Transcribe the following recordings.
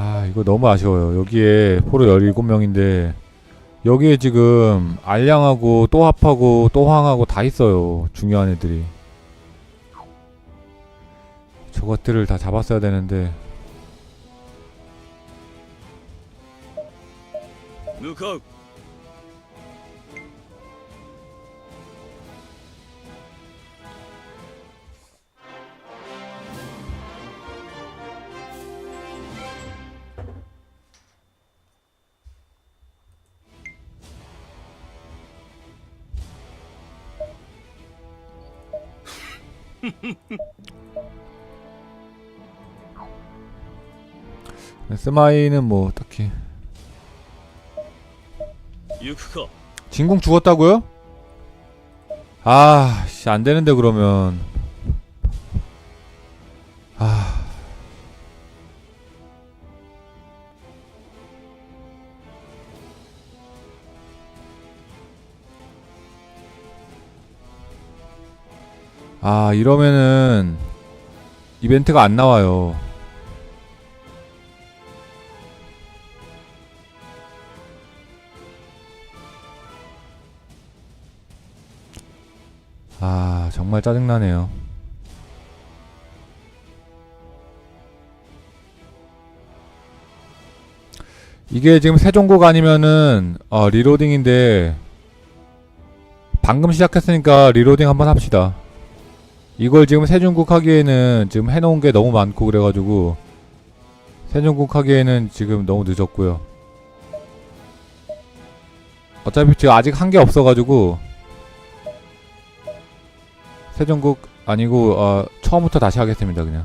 아 이거 너무 아쉬워요. 여기에 포로 17명인데 여기에 지금 알량하고 또 합하고 또 황하고 다 있어요 중요한 애들이. 저것들을 다 잡았어야 되는데 네, 스마이는 뭐 어떻게? 진공 죽었다고요? 아, 안 되는데 그러면 아, 이러면은 이벤트가 안 나와요. 아, 정말 짜증나네요. 이게 지금 세 종국 아니면은 어, 리로딩인데 방금 시작했으니까 리로딩 한번 합시다. 이걸 지금 세종국 하기에는 지금 해놓은 게 너무 많고 그래가지고 세종국 하기에는 지금 너무 늦었고요. 어차피 지금 아직 한 게 없어가지고 세종국 아니고 어, 처음부터 다시 하겠습니다 그냥.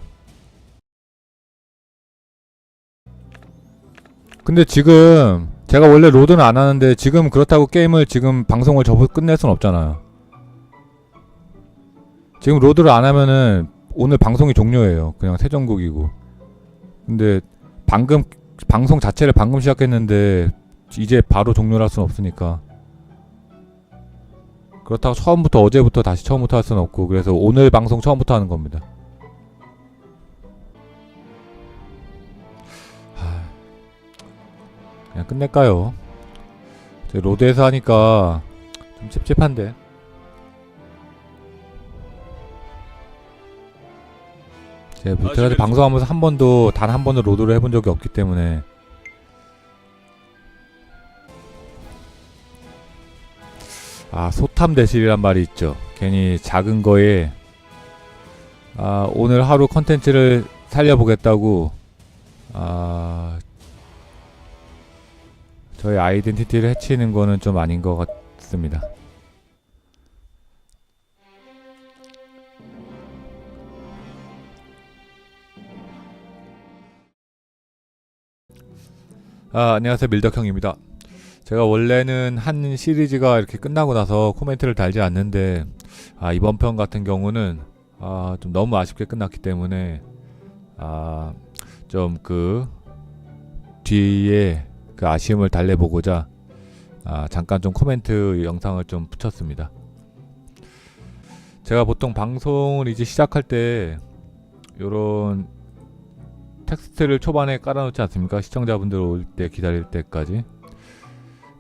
근데 지금 제가 원래 로드는 안 하는데 지금 그렇다고 게임을 지금 방송을 접어 끝낼 순 없잖아요. 지금 로드를 안 하면은 오늘 방송이 종료예요. 그냥 세종국이고. 근데 방금 방송 자체를 방금 시작했는데 이제 바로 종료를 할 수는 없으니까. 그렇다고 처음부터 어제부터 다시 처음부터 할 수는 없고 그래서 오늘 방송 처음부터 하는 겁니다. 하, 그냥 끝낼까요? 저 로드에서 하니까 좀 찝찝한데. 제가 여태까지 방송하면서 한 번도 단 한 번도 로드를 해본 적이 없기 때문에 아 소탐 대실이란 말이 있죠. 괜히 작은 거에 아 오늘 하루 컨텐츠를 살려보겠다고 아 저희 아이덴티티를 해치는 거는 좀 아닌 것 같습니다. 아 안녕하세요 밀덕형입니다. 제가 원래는 한 시리즈가 이렇게 끝나고 나서 코멘트를 달지 않는데 아 이번 편 같은 경우는 아 좀 너무 아쉽게 끝났기 때문에 아 좀 그 뒤에 그 아쉬움을 달래보고자 아 잠깐 좀 코멘트 영상을 좀 붙였습니다. 제가 보통 방송을 이제 시작할 때 요런 텍스트를 초반에 깔아놓지 않습니까? 시청자분들 올 때 기다릴 때까지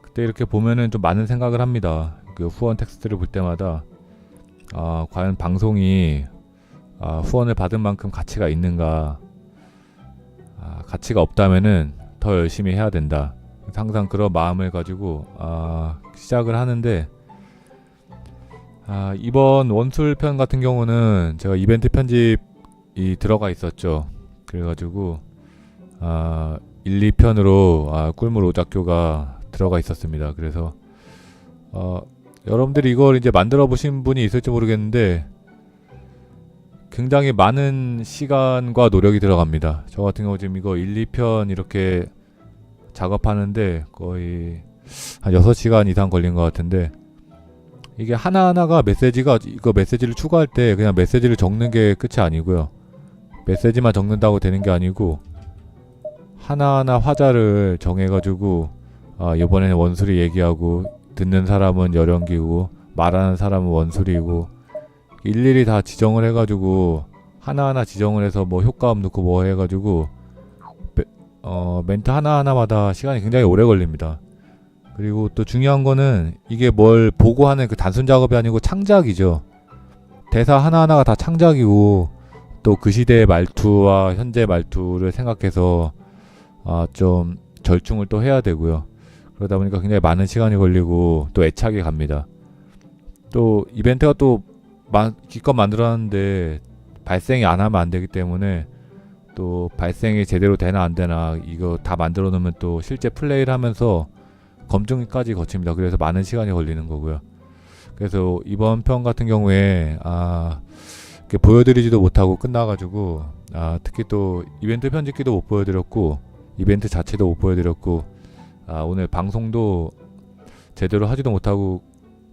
그때 이렇게 보면은 좀 많은 생각을 합니다. 그 후원 텍스트를 볼 때마다 아, 과연 방송이 아, 후원을 받은 만큼 가치가 있는가? 아, 가치가 없다면은 더 열심히 해야 된다. 항상 그런 마음을 가지고 아, 시작을 하는데 아, 이번 원술 편 같은 경우는 제가 이벤트 편집 이 들어가 있었죠. 그래가지고 아, 1, 2편으로 아, 꿀물 오작교가 들어가 있었습니다. 그래서 어, 여러분들이 이걸 이제 만들어 보신 분이 있을지 모르겠는데 굉장히 많은 시간과 노력이 들어갑니다. 저 같은 경우 지금 이거 1, 2편 이렇게 작업하는데 거의 한 6시간 이상 걸린 것 같은데 이게 하나하나가 메시지가 이거 메시지를 추가할 때 그냥 메시지를 적는 게 끝이 아니고요. 메시지만 적는다고 되는 게 아니고 하나하나 화자를 정해가지고 아, 이번에는 원술이 얘기하고 듣는 사람은 열연기고 말하는 사람은 원술이고 일일이 다 지정을 해가지고 하나하나 지정을 해서 뭐 효과음 넣고 뭐 해가지고 메, 어, 멘트 하나하나마다 시간이 굉장히 오래 걸립니다. 그리고 또 중요한 거는 이게 뭘 보고 하는 그 단순 작업이 아니고 창작이죠. 대사 하나하나가 다 창작이고 또 그 시대의 말투와 현재 말투를 생각해서 아, 좀 절충을 또 해야 되고요. 그러다 보니까 굉장히 많은 시간이 걸리고 또 애착이 갑니다. 또 이벤트가 또 마, 기껏 만들었는데 발생이 안 하면 안 되기 때문에 또 발생이 제대로 되나 안 되나 이거 다 만들어 놓으면 또 실제 플레이를 하면서 검증까지 거칩니다. 그래서 많은 시간이 걸리는 거고요. 그래서 이번 편 같은 경우에 아 보여드리지도 못하고 끝나가지고 아 특히 또 이벤트 편집기도 못 보여드렸고 이벤트 자체도 못 보여드렸고 아 오늘 방송도 제대로 하지도 못하고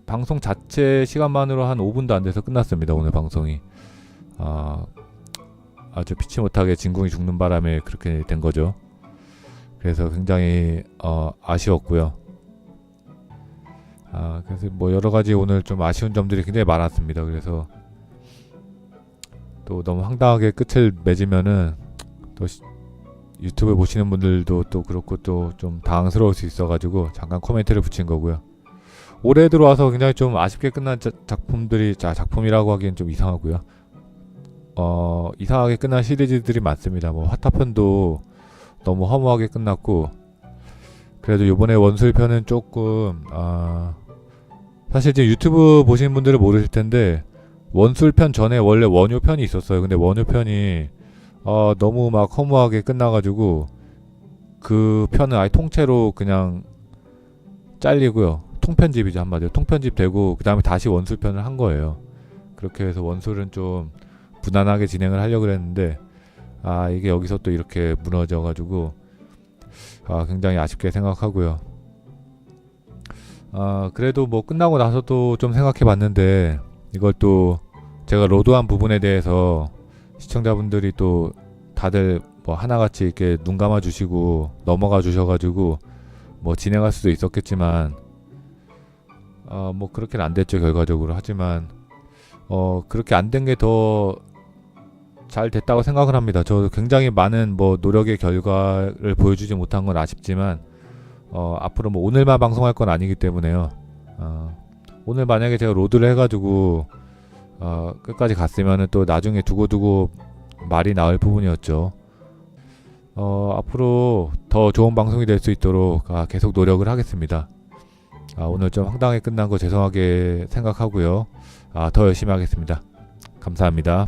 방송 자체 시간만으로 한 5분도 안 돼서 끝났습니다. 오늘 방송이 아 아주 피치 못하게 진궁이 죽는 바람에 그렇게 된 거죠. 그래서 굉장히 어, 아쉬웠고요. 아 그래서 뭐 여러 가지 오늘 좀 아쉬운 점들이 굉장히 많았습니다. 그래서 또 너무 황당하게 끝을 맺으면은 또 시- 유튜브 보시는 분들도 또 그렇고 또 좀 당황스러울 수 있어가지고 잠깐 코멘트를 붙인 거고요. 올해 들어와서 굉장히 좀 아쉽게 끝난 자- 작품들이 자 작품이라고 하기엔 좀 이상하고요. 어 이상하게 끝난 시리즈들이 많습니다. 뭐 화타편도 너무 허무하게 끝났고 그래도 요번에 원술 편은 조금 아 사실 지금 유튜브 보시는 분들은 모르실 텐데 원술 편 전에 원래 원효 편이 있었어요. 근데 원효 편이 어 너무 막 허무하게 끝나가지고 그 편은 아예 통째로 그냥 잘리고요. 통편집이죠 한마디로 통편집 되고 그 다음에 다시 원술 편을 한 거예요. 그렇게 해서 원술은 좀 무난하게 진행을 하려고 그랬는데 아 이게 여기서 또 이렇게 무너져 가지고 아 굉장히 아쉽게 생각하고요. 아 그래도 뭐 끝나고 나서도 좀 생각해 봤는데 이걸 또 제가 로드한 부분에 대해서 시청자분들이 또 다들 뭐 하나같이 이렇게 눈 감아 주시고 넘어가 주셔 가지고 뭐 진행할 수도 있었겠지만 어 뭐 그렇게는 안 됐죠 결과적으로 하지만 어 그렇게 안 된 게 더 잘 됐다고 생각을 합니다. 저 굉장히 많은 뭐 노력의 결과를 보여주지 못한 건 아쉽지만 어 앞으로 뭐 오늘만 방송할 건 아니기 때문에요. 어 오늘 만약에 제가 로드를 해가지고 어 끝까지 갔으면은 또 나중에 두고두고 말이 나올 부분이었죠. 어 앞으로 더 좋은 방송이 될 수 있도록 아, 계속 노력을 하겠습니다. 아, 오늘 좀 황당하게 끝난 거 죄송하게 생각하고요. 아, 더 열심히 하겠습니다. 감사합니다.